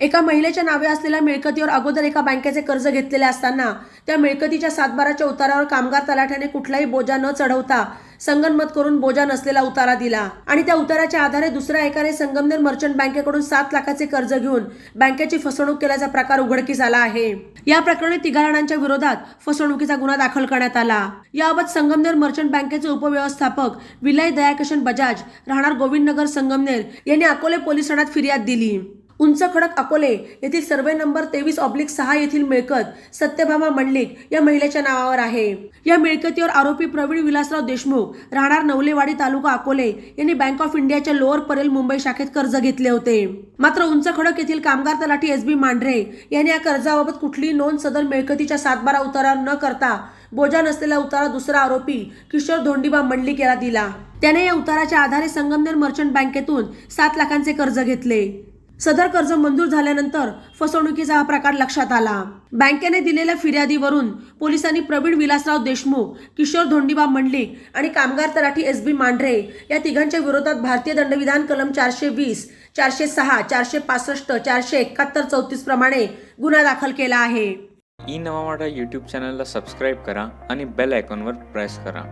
एका महिलेच्या नावे असलेल्या मिळकतीवर अगोदर एका बँकेचे कर्ज घेतलेले असताना त्या मिळकतीच्या सातबाराच्या उतारावर कामगार तलाठ्याने कुठलाही बोजा न चढवता संगनमत करून बोजा नसलेला उतारा दिला. आणि त्या उताराच्या आधारे दुसऱ्या एकाने संगमनेर मर्चंट बँकेकडून सात लाखाचे कर्ज घेऊन बँकेची फसवणूक केल्याचा प्रकार उघडकीस आला आहे. या प्रकरणी तिघा जणांच्या विरोधात फसवणुकीचा गुन्हा दाखल करण्यात आला. याबाबत संगमनेर मर्चंट बँकेचे उपव्यवस्थापक विलय दयाकिशन बजाज राहणार गोविंदनगर संगमनेर यांनी अकोले पोलीस ठाण्यात फिर्याद दिली. उंच खडक अकोले येथील सर्वे नंबर तेवीस ऑब्लिक सहा येथील मिळकत सत्यभामा मंडलिक या महिलेच्या नावावर आहे. या मिळकतीवर आरोपी प्रवीण विलासराव देशमुख राहणार नवलेवाडी तालुका अकोले यांनी बँक ऑफ इंडियाच्या लोअर परेल मुंबई शाखेत कर्ज घेतले होते. मात्र उंच खडक येथील कामगार तलाठी एस बी मांढरे यांनी या कर्जाबाबत कुठलीही नोंद सदर मिळकतीच्या सातबारा उतारा न करता बोजा नसलेला उतारा दुसरा आरोपी किशोर धोंडीबा मंडलिक याला दिला. त्याने या उताराच्या आधारे संगमनेर मर्चंट बँकेतून सात लाखांचे कर्ज घेतले. सदर कर्ज मंजूर झाल्यानंतर फसवणुकीचा हा प्रकार लक्षात आला. बँकेने दिलेल्या फिर्यादीवरून पोलिसांनी प्रवीण विलासराव देशमुख किशोर धोंडीबा मंडलिक आणि कामगार तलाठी एस बी मांढरे या तिघांच्या विरोधात भारतीय दंडविधान कलम चारशे वीस चारशे सहा चारशे पासष्ट चारशे एकाहत्तर चौतीस प्रमाणे गुन्हा दाखल केला आहे. ई नवा यूट्यूब चॅनलला सबस्क्राईब करा आणि बेल आयकॉनवर प्रेस करा.